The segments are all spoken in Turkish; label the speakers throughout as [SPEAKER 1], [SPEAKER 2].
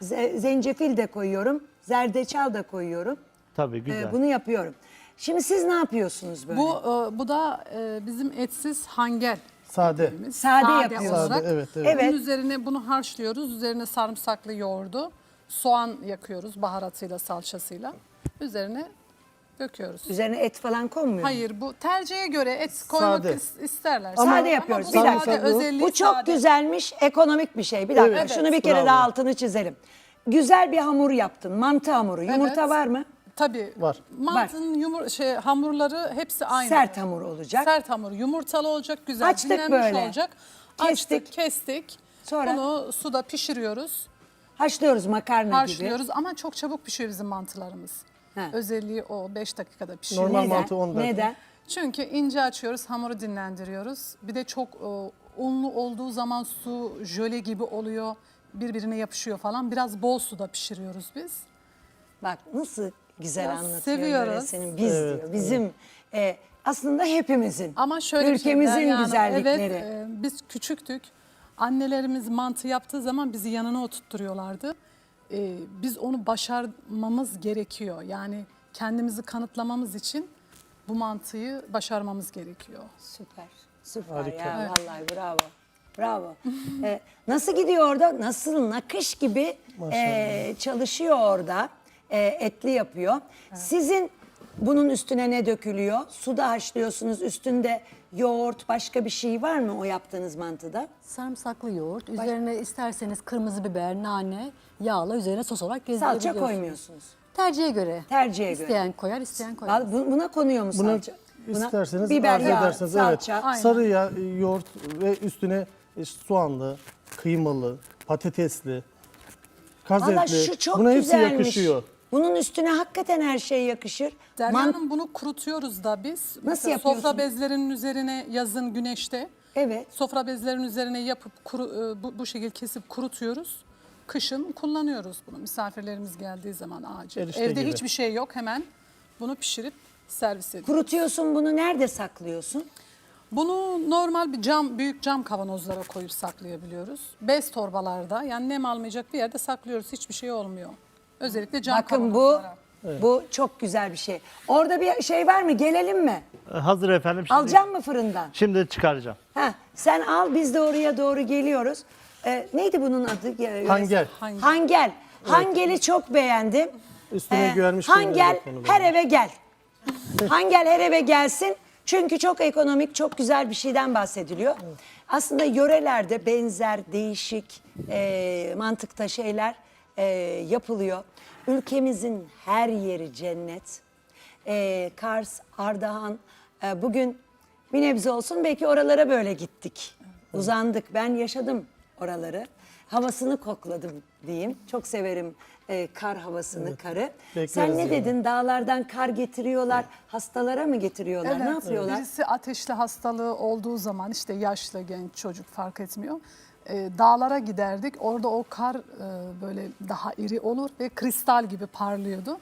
[SPEAKER 1] Ze- zencefil de koyuyorum, zerdeçal da koyuyorum.
[SPEAKER 2] Tabii
[SPEAKER 1] Ee,
[SPEAKER 2] güzel.
[SPEAKER 1] bunu yapıyorum. Şimdi siz ne yapıyorsunuz böyle?
[SPEAKER 3] Bu e, bu da e, bizim etsiz hangel.
[SPEAKER 4] Sade.
[SPEAKER 3] dediğimiz.
[SPEAKER 1] Sade yapıyoruz.
[SPEAKER 3] olarak.
[SPEAKER 4] Sade, evet, evet.
[SPEAKER 1] Evet.
[SPEAKER 3] Bunun üzerine bunu harçlıyoruz. Üzerine sarımsaklı yoğurdu, soğan yakıyoruz baharatıyla, salçasıyla. Üzerine döküyoruz.
[SPEAKER 1] Üzerine et falan konmuyor mu?
[SPEAKER 3] Hayır bu tercihe göre et koymak
[SPEAKER 4] Sade.
[SPEAKER 3] is- isterler.
[SPEAKER 1] Sade yapıyoruz.
[SPEAKER 3] bu
[SPEAKER 1] Bir dakika.
[SPEAKER 3] sade özelliği
[SPEAKER 1] Bu çok
[SPEAKER 3] sade.
[SPEAKER 1] güzelmiş, ekonomik bir şey. Bir dakika
[SPEAKER 3] Evet.
[SPEAKER 1] şunu bir kere
[SPEAKER 4] Bravo.
[SPEAKER 1] daha altını çizelim. Güzel bir hamur yaptın, mantı hamuru. Yumurta
[SPEAKER 3] Evet.
[SPEAKER 1] var mı?
[SPEAKER 3] Tabii.
[SPEAKER 4] Var.
[SPEAKER 3] Mantının yumur şey hamurları hepsi aynı.
[SPEAKER 1] Sert hamur olacak.
[SPEAKER 3] Sert hamur. Yumurtalı olacak, güzel
[SPEAKER 1] Açtık
[SPEAKER 3] dinlenmiş
[SPEAKER 1] böyle.
[SPEAKER 3] olacak.
[SPEAKER 1] Kestik.
[SPEAKER 3] Açtık, kestik.
[SPEAKER 1] Sonra?
[SPEAKER 3] Bunu suda pişiriyoruz.
[SPEAKER 1] Haşlıyoruz makarna gibi.
[SPEAKER 3] Harçlıyoruz ama çok çabuk pişiyor bizim mantılarımız.
[SPEAKER 1] Ha.
[SPEAKER 3] Özelliği o 5 dakikada pişiyor.
[SPEAKER 4] Normal
[SPEAKER 1] Neden?
[SPEAKER 4] mantı 10 dakika.
[SPEAKER 1] Neden?
[SPEAKER 3] Çünkü ince açıyoruz, hamuru dinlendiriyoruz. Bir de çok e, unlu olduğu zaman su jöle gibi oluyor. Birbirine yapışıyor falan. Biraz bol suda pişiriyoruz biz.
[SPEAKER 1] Bak nasıl güzel
[SPEAKER 3] Ya,
[SPEAKER 1] anlatıyor
[SPEAKER 3] seviyoruz.
[SPEAKER 1] yöresinin. Biz
[SPEAKER 4] Evet,
[SPEAKER 1] diyor. Bizim e, aslında hepimizin.
[SPEAKER 3] Ama şöyle bir şey,
[SPEAKER 1] Ülkemizin
[SPEAKER 3] Derya Hanım,
[SPEAKER 1] güzellikleri.
[SPEAKER 3] Evet, e, biz küçüktük. Annelerimiz mantı yaptığı zaman bizi yanına oturtturuyorlardı. E, biz onu başarmamız gerekiyor. Yani kendimizi kanıtlamamız için bu mantıyı başarmamız gerekiyor.
[SPEAKER 1] Süper. Süper
[SPEAKER 4] Harika.
[SPEAKER 1] ya
[SPEAKER 3] Evet.
[SPEAKER 1] vallahi bravo. Bravo. Ee, nasıl gidiyor orada? Nasıl nakış gibi e, çalışıyor orada. E, etli yapıyor. Sizin bunun üstüne ne dökülüyor? Suda haşlıyorsunuz. Üstünde yoğurt başka bir şey var mı o yaptığınız mantıda?
[SPEAKER 5] Sarımsaklı yoğurt. Üzerine isterseniz kırmızı biber, nane, yağla üzerine sos olarak gezdirebiliyorsunuz.
[SPEAKER 1] Salça koymuyorsunuz.
[SPEAKER 5] Tercihe göre.
[SPEAKER 1] Tercihe göre.
[SPEAKER 5] İsteyen koyar, isteyen koyar.
[SPEAKER 1] Bu- Buna konuyor mu
[SPEAKER 4] Buna
[SPEAKER 1] salça?
[SPEAKER 4] İsterseniz
[SPEAKER 1] biber
[SPEAKER 4] arzu
[SPEAKER 1] yağı,
[SPEAKER 4] ederseniz
[SPEAKER 1] salça.
[SPEAKER 4] evet.
[SPEAKER 3] Aynen.
[SPEAKER 4] Sarı yağ, yoğurt ve üstüne e, soğanlı, kıymalı, patatesli, kaz
[SPEAKER 1] Valla
[SPEAKER 4] etli.
[SPEAKER 1] şu çok
[SPEAKER 4] Buna hepsi
[SPEAKER 1] güzelmiş.
[SPEAKER 4] yakışıyor.
[SPEAKER 1] Bunun üstüne hakikaten her şey yakışır.
[SPEAKER 3] Derya
[SPEAKER 1] Man-
[SPEAKER 3] Hanım bunu kurutuyoruz da biz. Mesela
[SPEAKER 1] yapıyorsunuz?
[SPEAKER 3] Sofra bezlerinin üzerine yazın güneşte.
[SPEAKER 1] Evet.
[SPEAKER 3] Sofra bezlerinin üzerine yapıp kuru, e, bu, bu şekilde kesip kurutuyoruz. Kışın kullanıyoruz bunu misafirlerimiz geldiği zaman acil.
[SPEAKER 4] Erişte
[SPEAKER 3] Evde
[SPEAKER 4] gibi.
[SPEAKER 3] hiçbir şey yok hemen bunu pişirip servis ediyoruz.
[SPEAKER 1] Kurutuyorsun bunu nerede saklıyorsun?
[SPEAKER 3] Bunu normal bir cam büyük cam kavanozlara koyup saklayabiliyoruz. Bez torbalarda yani nem almayacak bir yerde saklıyoruz. Hiçbir şey olmuyor. Özellikle cam
[SPEAKER 1] Bakın bu
[SPEAKER 3] kavanozlara.
[SPEAKER 1] bu çok güzel bir şey. Orada bir şey var mı? Gelelim mi?
[SPEAKER 2] Ee, Hazır efendim. Şimdi,
[SPEAKER 1] Alacağım mı fırından?
[SPEAKER 2] Şimdi çıkaracağım.
[SPEAKER 1] Ha, sen al biz de oraya doğru geliyoruz. Ee, neydi bunun adı? Ya,
[SPEAKER 4] Hangel.
[SPEAKER 3] Hangel.
[SPEAKER 1] Hangel. Hangel'i çok beğendim.
[SPEAKER 4] Üstüne
[SPEAKER 1] Ee,
[SPEAKER 4] güvenmiş
[SPEAKER 1] Hangel her eve gel. Hangel her eve gelsin. Çünkü çok ekonomik, çok güzel bir şeyden bahsediliyor. Aslında yörelerde benzer, değişik e, mantıkta şeyler e, yapılıyor. Ülkemizin her yeri cennet. E, Kars, Ardahan, e, bugün bir nebze olsun belki oralara böyle gittik. Uzandık. Ben yaşadım oraları. Havasını kokladım diyeyim. Çok severim e, kar havasını, karı.
[SPEAKER 4] bekleriz
[SPEAKER 1] Sen ne
[SPEAKER 4] yani.
[SPEAKER 1] dedin? Dağlardan kar getiriyorlar. Hastalara mı getiriyorlar? ne yapıyorlar?
[SPEAKER 3] Birisi ateşli hastalığı olduğu zaman işte yaşlı, genç, çocuk fark etmiyor. Ee, dağlara giderdik. Orada o kar e, böyle daha iri olur ve kristal gibi parlıyordu.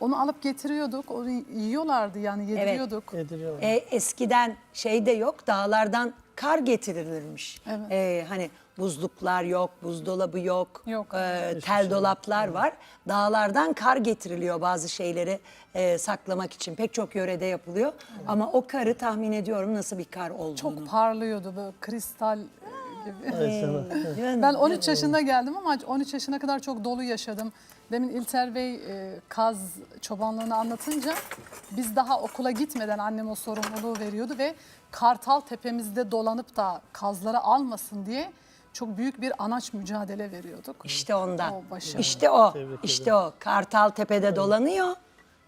[SPEAKER 3] Onu alıp getiriyorduk. Onu yiyorlardı yani yediriyorduk.
[SPEAKER 4] Yediriyorlar.
[SPEAKER 1] E, eskiden şey de yok. Dağlardan kar getirilirmiş.
[SPEAKER 3] Evet.
[SPEAKER 1] E, hani buzluklar yok, buzdolabı yok.
[SPEAKER 3] Yok.
[SPEAKER 1] e, tel dolaplar var. Dağlardan kar getiriliyor bazı şeyleri e, saklamak için. Pek çok yörede yapılıyor. Ama o karı tahmin ediyorum nasıl bir kar olduğunu.
[SPEAKER 3] Çok parlıyordu böyle kristal e, gibi.
[SPEAKER 4] Sana-
[SPEAKER 1] Canım,
[SPEAKER 3] Ben 13 yaşında geldim ama 13 yaşına kadar çok dolu yaşadım. Demin İlter Bey e, kaz çobanlığını anlatınca biz daha okula gitmeden annem o sorumluluğu veriyordu ve Kartal tepemizde dolanıp da kazları almasın diye çok büyük bir anaç mücadele veriyorduk.
[SPEAKER 1] İşte ondan.
[SPEAKER 3] O başarı.
[SPEAKER 1] işte o.
[SPEAKER 4] Tebrik
[SPEAKER 1] işte o. Kartal tepede dolanıyor.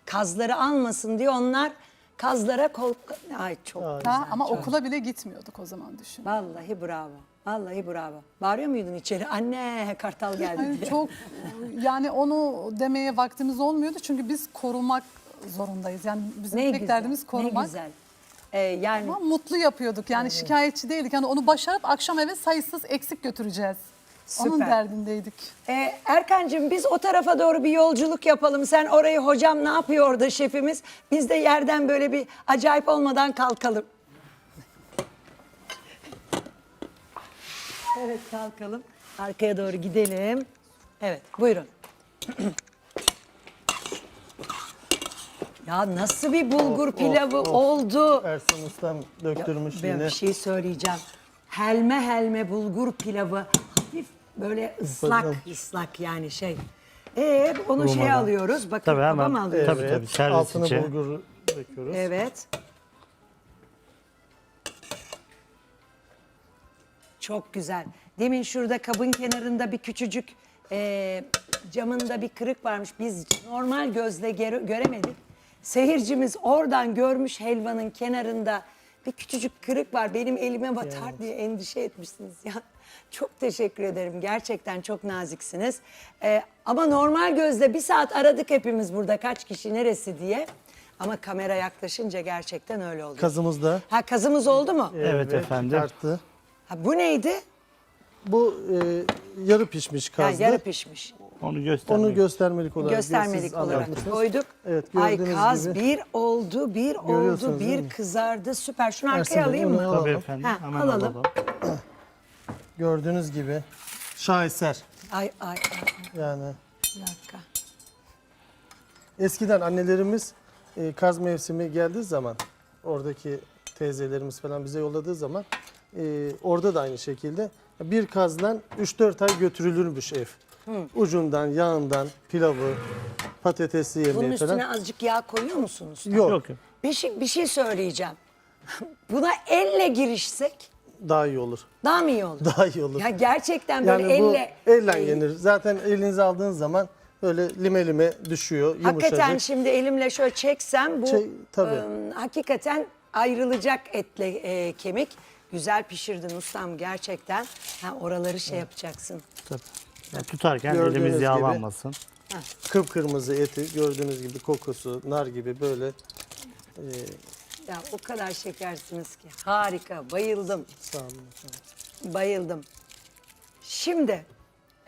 [SPEAKER 1] Kazları almasın diye onlar kazlara kol... Ay çok
[SPEAKER 4] Ay.
[SPEAKER 1] güzel.
[SPEAKER 3] Ha, ama
[SPEAKER 1] çok.
[SPEAKER 3] okula bile gitmiyorduk o zaman düşün.
[SPEAKER 1] Vallahi bravo. Vallahi bravo. Bağırıyor muydun içeri? Anne kartal geldi
[SPEAKER 3] Yani
[SPEAKER 1] diye.
[SPEAKER 3] çok yani onu demeye vaktimiz olmuyordu çünkü biz korumak zorundayız. Yani bizim
[SPEAKER 1] Ne
[SPEAKER 3] tek
[SPEAKER 1] güzel.
[SPEAKER 3] derdimiz korumak.
[SPEAKER 1] Ne güzel. Ee, yani
[SPEAKER 3] Ama mutlu yapıyorduk yani şikayetçi değildik. Yani onu başarıp akşam eve sayısız eksik götüreceğiz. Onun
[SPEAKER 1] Süper.
[SPEAKER 3] derdindeydik.
[SPEAKER 1] Ee, Erkancığım biz o tarafa doğru bir yolculuk yapalım. Sen orayı hocam ne yapıyor orada şefimiz? Biz de yerden böyle bir acayip olmadan kalkalım. Evet kalkalım. Arkaya doğru gidelim. Evet, buyurun. ya nasıl bir bulgur
[SPEAKER 4] Of,
[SPEAKER 1] pilavı
[SPEAKER 4] of, of.
[SPEAKER 1] oldu?
[SPEAKER 4] Ersan Ustam döktürmüş
[SPEAKER 1] Ben
[SPEAKER 4] yine.
[SPEAKER 1] bir şey söyleyeceğim. Helme helme bulgur pilavı hafif böyle ıslak
[SPEAKER 4] Bakalım.
[SPEAKER 1] ıslak yani şey. Ee onu şey
[SPEAKER 2] Rumadan.
[SPEAKER 1] alıyoruz. Bakın
[SPEAKER 2] Tabii hemen.
[SPEAKER 1] babam alıyor.
[SPEAKER 2] Tabii, tabii, servis
[SPEAKER 4] Altına
[SPEAKER 2] için.
[SPEAKER 4] bulgur döküyoruz.
[SPEAKER 1] Evet. Çok güzel. Demin şurada kabın kenarında bir küçücük e, camında bir kırık varmış. Biz normal gözle gere- göremedik. Seyircimiz oradan görmüş helvanın kenarında bir küçücük kırık var. Benim elime batar diye endişe etmişsiniz ya. Çok teşekkür ederim. Gerçekten çok naziksiniz. E, ama normal gözle bir saat aradık hepimiz burada kaç kişi neresi diye. Ama kamera yaklaşınca gerçekten öyle oluyor.
[SPEAKER 4] Kazımız da
[SPEAKER 1] Ha kazımız oldu mu?
[SPEAKER 2] Evet efendim.
[SPEAKER 4] çıkarttı.
[SPEAKER 1] Ha, bu neydi?
[SPEAKER 4] Bu e, yarı pişmiş
[SPEAKER 1] Ha,
[SPEAKER 4] kazdı.
[SPEAKER 1] yarı pişmiş.
[SPEAKER 2] Onu göstermek.
[SPEAKER 4] Onu göstermelik olarak.
[SPEAKER 1] Göstermelik
[SPEAKER 4] siz
[SPEAKER 1] olarak koyduk.
[SPEAKER 4] Evet,
[SPEAKER 1] Ay
[SPEAKER 4] gördüğünüz
[SPEAKER 1] kaz
[SPEAKER 4] gibi.
[SPEAKER 1] bir oldu, bir oldu,
[SPEAKER 4] Görüyorsunuz değil
[SPEAKER 1] bir kızardı. Süper. Şunu arkaya
[SPEAKER 4] Ersin Bey,
[SPEAKER 1] alayım
[SPEAKER 4] onu
[SPEAKER 1] mı?
[SPEAKER 4] alalım.
[SPEAKER 2] Tabii efendim.
[SPEAKER 1] Ha,
[SPEAKER 2] Hemen
[SPEAKER 1] alalım.
[SPEAKER 2] alalım.
[SPEAKER 4] Gördüğünüz gibi şaheser.
[SPEAKER 1] Ay ay ay.
[SPEAKER 4] Yani
[SPEAKER 1] Bir dakika.
[SPEAKER 4] eskiden annelerimiz e, kaz mevsimi geldiği zaman oradaki teyzelerimiz falan bize yolladığı zaman e, orada da aynı şekilde bir kazdan 3-4 ay götürülürmüş ev. Ucundan, yağından, pilavı, patatesli
[SPEAKER 1] Bunun
[SPEAKER 4] yemeği
[SPEAKER 1] üstüne
[SPEAKER 4] falan.
[SPEAKER 1] azıcık yağ koyuyor musunuz?
[SPEAKER 4] Yok,
[SPEAKER 2] Yok yok.
[SPEAKER 1] Bir şey, bir şey söyleyeceğim. Buna elle girişsek
[SPEAKER 4] daha iyi olur.
[SPEAKER 1] daha mı iyi olur?
[SPEAKER 4] Daha iyi olur.
[SPEAKER 1] Ya gerçekten böyle
[SPEAKER 4] Yani bu
[SPEAKER 1] elle...
[SPEAKER 4] elle
[SPEAKER 1] e,
[SPEAKER 4] yenir. Zaten elinize aldığınız zaman böyle lime lime düşüyor, yumuşacık.
[SPEAKER 1] Hakikaten şimdi elimle şöyle çeksem bu
[SPEAKER 4] Şey, tabii.
[SPEAKER 1] ım, hakikaten ayrılacak etle e, kemik. Güzel pişirdin ustam gerçekten. Ha, oraları şey yapacaksın.
[SPEAKER 2] Tabii. Ya tutarken
[SPEAKER 4] Gördüğünüz
[SPEAKER 2] elimiz
[SPEAKER 4] gibi.
[SPEAKER 2] yağlanmasın.
[SPEAKER 4] Kıpkırmızı eti gördüğünüz gibi kokusu, nar gibi böyle e,
[SPEAKER 1] Ya o kadar şekersiniz ki. Harika. Bayıldım.
[SPEAKER 4] sağ olun.
[SPEAKER 1] Bayıldım. Şimdi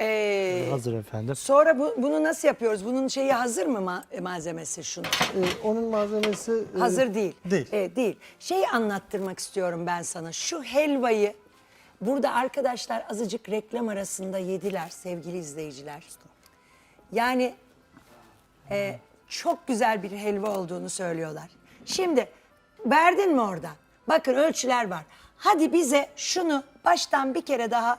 [SPEAKER 1] e,
[SPEAKER 2] Hazır efendim.
[SPEAKER 1] sonra bu, bunu nasıl yapıyoruz? Bunun şeyi hazır mı ma- malzemesi şunu?
[SPEAKER 4] E, onun malzemesi e,
[SPEAKER 1] Hazır değil.
[SPEAKER 4] Değil.
[SPEAKER 1] E, değil. Şeyi anlattırmak istiyorum ben sana. Şu helvayı burada arkadaşlar azıcık reklam arasında yediler sevgili izleyiciler. Yani e, çok güzel bir helva olduğunu söylüyorlar. Şimdi verdin mi orada? Bakın ölçüler var. Hadi bize şunu baştan bir kere daha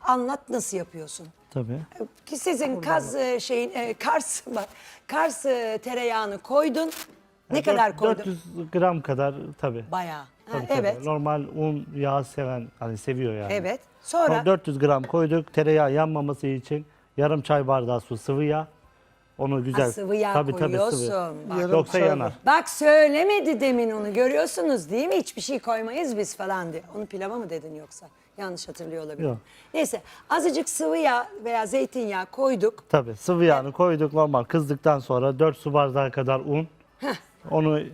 [SPEAKER 1] anlat nasıl yapıyorsun?
[SPEAKER 2] Tabii.
[SPEAKER 1] Ki sizin kaz e, şeyin e, Kars bak Kars e, tereyağını koydun. Ne
[SPEAKER 2] Dört-
[SPEAKER 1] kadar koydun?
[SPEAKER 2] 400 gram kadar tabii.
[SPEAKER 1] Bayağı. Ha,
[SPEAKER 2] Tabii, tabii.
[SPEAKER 1] evet.
[SPEAKER 2] Normal un, yağ seven hani seviyor yani.
[SPEAKER 1] Evet. Sonra
[SPEAKER 2] 400 gram koyduk. Tereyağı yanmaması için yarım çay bardağı su sıvı yağ. Onu güzel.
[SPEAKER 1] Ha, sıvı yağ
[SPEAKER 2] tabii, tabii,
[SPEAKER 1] koyuyorsun.
[SPEAKER 2] sıvı.
[SPEAKER 1] Bak.
[SPEAKER 4] Yarım
[SPEAKER 2] Yoksa
[SPEAKER 4] çay
[SPEAKER 2] yanar.
[SPEAKER 1] Bak söylemedi demin onu görüyorsunuz değil mi? Hiçbir şey koymayız biz falan diye. Onu pilava mı dedin yoksa? Yanlış hatırlıyor olabilir.
[SPEAKER 2] Yok.
[SPEAKER 1] Neyse azıcık sıvı yağ veya zeytinyağı koyduk.
[SPEAKER 2] Tabii sıvı yağını koyduk normal kızdıktan sonra 4 su bardağı kadar un. Onu 3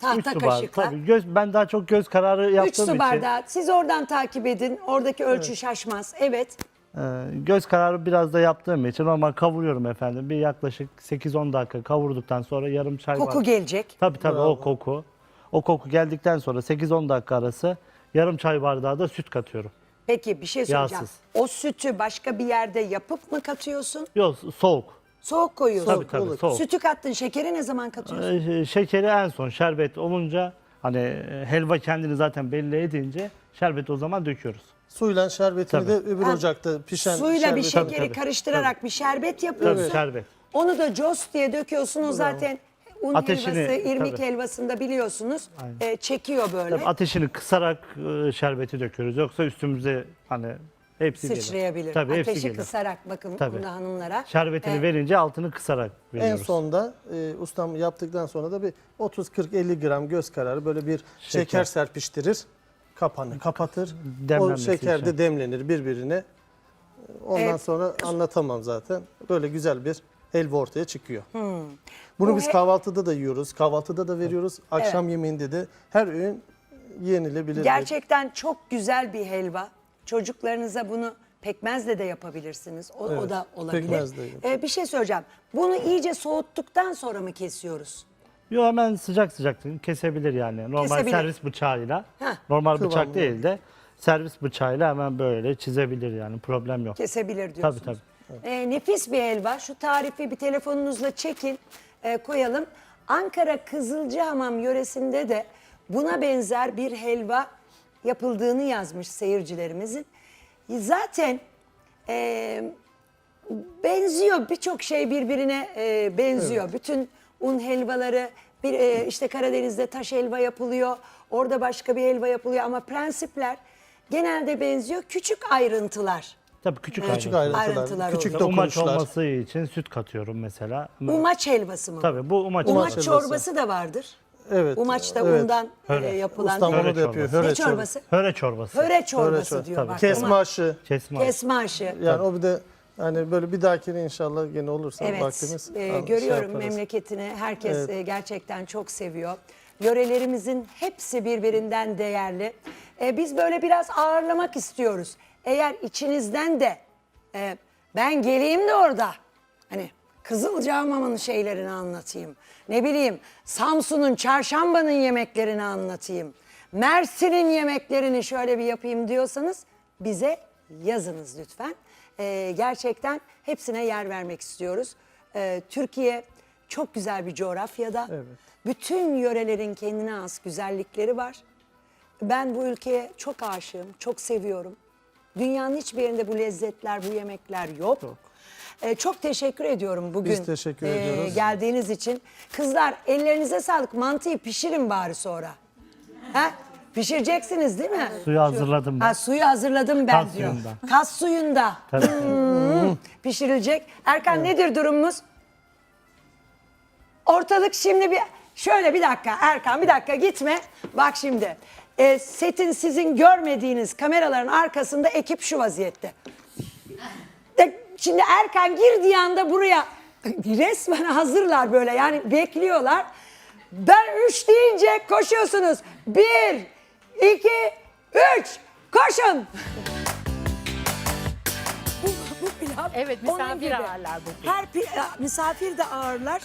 [SPEAKER 1] Tahta
[SPEAKER 2] su bardağı.
[SPEAKER 1] kaşıkla.
[SPEAKER 2] Tabii göz, ben daha çok göz kararı
[SPEAKER 1] 3
[SPEAKER 2] yaptığım
[SPEAKER 1] su
[SPEAKER 2] için.
[SPEAKER 1] bardağı. Siz oradan takip edin. Oradaki ölçü şaşmaz. Evet.
[SPEAKER 2] e, göz kararı biraz da yaptığım için normal kavuruyorum efendim. Bir yaklaşık 8-10 dakika kavurduktan sonra yarım çay
[SPEAKER 1] Koku
[SPEAKER 2] bardağı.
[SPEAKER 1] gelecek.
[SPEAKER 2] Tabii tabii o koku. O koku geldikten sonra 8-10 dakika arası yarım çay bardağı da süt katıyorum.
[SPEAKER 1] Peki bir şey söyleyeceğim.
[SPEAKER 2] Yağsız.
[SPEAKER 1] O sütü başka bir yerde yapıp mı katıyorsun?
[SPEAKER 2] Yok soğuk.
[SPEAKER 1] Soğuk koyuyorsun.
[SPEAKER 2] Tabii tabii
[SPEAKER 4] olur.
[SPEAKER 2] soğuk.
[SPEAKER 1] Sütü kattın. Şekeri ne zaman katıyorsun?
[SPEAKER 2] Ee, Şekeri en son şerbet olunca hani e, helva kendini zaten belli edince şerbeti o zaman döküyoruz.
[SPEAKER 4] Suyla şerbetini
[SPEAKER 2] Tabii.
[SPEAKER 4] de öbür
[SPEAKER 1] Ha,
[SPEAKER 4] ocakta pişen
[SPEAKER 1] Suyla bir
[SPEAKER 4] şerbeti-
[SPEAKER 1] şekeri
[SPEAKER 2] tabii,
[SPEAKER 1] karıştırarak bir şerbet yapıyorsun.
[SPEAKER 2] Tabii şerbet.
[SPEAKER 1] Onu da cos diye döküyorsun. O zaten un
[SPEAKER 2] Ateşini,
[SPEAKER 1] helvası, irmik
[SPEAKER 2] tabii.
[SPEAKER 1] helvasında biliyorsunuz e, çekiyor böyle.
[SPEAKER 2] Tabii ateşini kısarak e, şerbeti döküyoruz. Yoksa üstümüze hani hepsi gelir.
[SPEAKER 1] Sıçrayabilir.
[SPEAKER 2] Tabii hepsi
[SPEAKER 1] Ateşi
[SPEAKER 2] gelir.
[SPEAKER 1] kısarak bakın
[SPEAKER 2] Tabii.
[SPEAKER 1] bunda hanımlara.
[SPEAKER 2] Şerbetini
[SPEAKER 1] E,
[SPEAKER 2] verince altını kısarak
[SPEAKER 4] En
[SPEAKER 2] veriyoruz.
[SPEAKER 4] sonda e, ustam yaptıktan sonra da bir 30-40-50 gram göz kararı böyle bir şeker,
[SPEAKER 2] Şeker.
[SPEAKER 4] serpiştirir. Kapağını kapatır. O
[SPEAKER 2] Demlenmesi
[SPEAKER 4] şeker de demlenir birbirine. Ondan
[SPEAKER 1] Evet.
[SPEAKER 4] sonra anlatamam zaten. Böyle güzel bir helva ortaya çıkıyor. Bunu
[SPEAKER 1] Bu
[SPEAKER 4] biz
[SPEAKER 1] he-
[SPEAKER 4] kahvaltıda da yiyoruz. Kahvaltıda da veriyoruz. Akşam yemeğinde de her öğün yenilebilir.
[SPEAKER 1] Gerçekten çok güzel bir helva. Çocuklarınıza bunu pekmezle de yapabilirsiniz. O, o
[SPEAKER 4] Evet,
[SPEAKER 1] da olabilir.
[SPEAKER 4] pekmezle yapın.
[SPEAKER 1] E, bir şey söyleyeceğim. Bunu iyice soğuttuktan sonra mı kesiyoruz?
[SPEAKER 2] Yok hemen sıcak sıcak kesebilir yani. Normal
[SPEAKER 1] Kesebilir.
[SPEAKER 2] servis bıçağıyla.
[SPEAKER 1] Heh.
[SPEAKER 2] Normal bıçak
[SPEAKER 4] Kıvamlı.
[SPEAKER 2] değil de servis bıçağıyla hemen böyle çizebilir yani problem yok.
[SPEAKER 1] Kesebilir
[SPEAKER 2] Tabii
[SPEAKER 1] diyorsunuz.
[SPEAKER 2] tabii.
[SPEAKER 1] Ee, nefis bir helva. Şu tarifi bir telefonunuzla çekin, e, koyalım. Ankara Kızılcahamam yöresinde de buna benzer bir helva yapıldığını yazmış seyircilerimizin. Zaten e, benziyor birçok şey birbirine e, benziyor. Bütün un helvaları bir e, işte Karadeniz'de taş helva yapılıyor. Orada başka bir helva yapılıyor ama prensipler genelde benziyor. Küçük ayrıntılar.
[SPEAKER 2] Tabii küçük,
[SPEAKER 4] Küçük
[SPEAKER 2] ayrıntı.
[SPEAKER 4] ayrıntılar,
[SPEAKER 1] Ayrıntılar
[SPEAKER 4] küçük
[SPEAKER 1] oluyor.
[SPEAKER 2] Umaç
[SPEAKER 4] dokunuşlar.
[SPEAKER 2] olması için süt katıyorum mesela.
[SPEAKER 1] Umaç helvası mı?
[SPEAKER 2] Tabii bu umaç.
[SPEAKER 1] Umaç,
[SPEAKER 4] helvası.
[SPEAKER 1] çorbası da vardır.
[SPEAKER 4] Evet.
[SPEAKER 1] Umaç da
[SPEAKER 4] evet.
[SPEAKER 1] undan e,
[SPEAKER 2] Höre.
[SPEAKER 1] yapılan.
[SPEAKER 4] Ustam
[SPEAKER 2] Höre
[SPEAKER 4] onu da yapıyor.
[SPEAKER 2] çorbası.
[SPEAKER 4] Höre
[SPEAKER 1] ne
[SPEAKER 4] çorbası.
[SPEAKER 2] Höre çorbası.
[SPEAKER 1] Höre çorbası
[SPEAKER 4] çor-
[SPEAKER 1] diyor.
[SPEAKER 2] tabii.
[SPEAKER 1] Bak,
[SPEAKER 4] Kesme aşı.
[SPEAKER 2] Kesme.
[SPEAKER 1] Kesme aşı.
[SPEAKER 4] Yani o bir de hani böyle bir dahakine inşallah gene olursa
[SPEAKER 1] Evet,
[SPEAKER 4] vaktimiz.
[SPEAKER 1] e,
[SPEAKER 4] al- şey
[SPEAKER 1] görüyorum
[SPEAKER 4] yaparız.
[SPEAKER 1] memleketini. Herkes
[SPEAKER 4] Evet.
[SPEAKER 1] e, gerçekten çok seviyor. Yörelerimizin hepsi birbirinden değerli. E, biz böyle biraz ağırlamak istiyoruz. Eğer içinizden de e, ben geleyim de orada hani Kızılcahamam'ın şeylerini anlatayım. Ne bileyim Samsun'un, Çarşamba'nın yemeklerini anlatayım. Mersin'in yemeklerini şöyle bir yapayım diyorsanız bize yazınız lütfen. Ee, gerçekten hepsine yer vermek istiyoruz. Ee, Türkiye çok güzel bir coğrafyada.
[SPEAKER 4] Evet.
[SPEAKER 1] Bütün yörelerin kendine has güzellikleri var. Ben bu ülkeye çok aşığım, çok seviyorum. Dünyanın hiçbir yerinde bu lezzetler, bu yemekler yok. Ee, çok teşekkür ediyorum bugün.
[SPEAKER 4] Biz teşekkür
[SPEAKER 1] e,
[SPEAKER 4] ediyoruz.
[SPEAKER 1] Geldiğiniz için. Kızlar ellerinize sağlık. Mantıyı pişirin bari sonra. Ha? Pişireceksiniz değil mi?
[SPEAKER 2] Suyu hazırladım ben.
[SPEAKER 1] Ha, suyu hazırladım ben
[SPEAKER 2] Kas
[SPEAKER 1] diyor.
[SPEAKER 2] suyundan.
[SPEAKER 1] Kas suyunda.
[SPEAKER 2] Tabii.
[SPEAKER 1] Hmm, pişirilecek. Erkan nedir durumumuz? Ortalık şimdi bir şöyle bir dakika Erkan bir dakika gitme. Bak şimdi e, setin sizin görmediğiniz kameraların arkasında ekip şu vaziyette. De, şimdi Erkan girdiği anda buraya resmen hazırlar böyle yani bekliyorlar. Ben üç deyince koşuyorsunuz. Bir, iki, üç, koşun. bu, bu pilav
[SPEAKER 6] Evet,
[SPEAKER 1] onun
[SPEAKER 6] misafir
[SPEAKER 1] gibi.
[SPEAKER 6] ağırlar bu.
[SPEAKER 1] Her pi- misafir de ağırlar.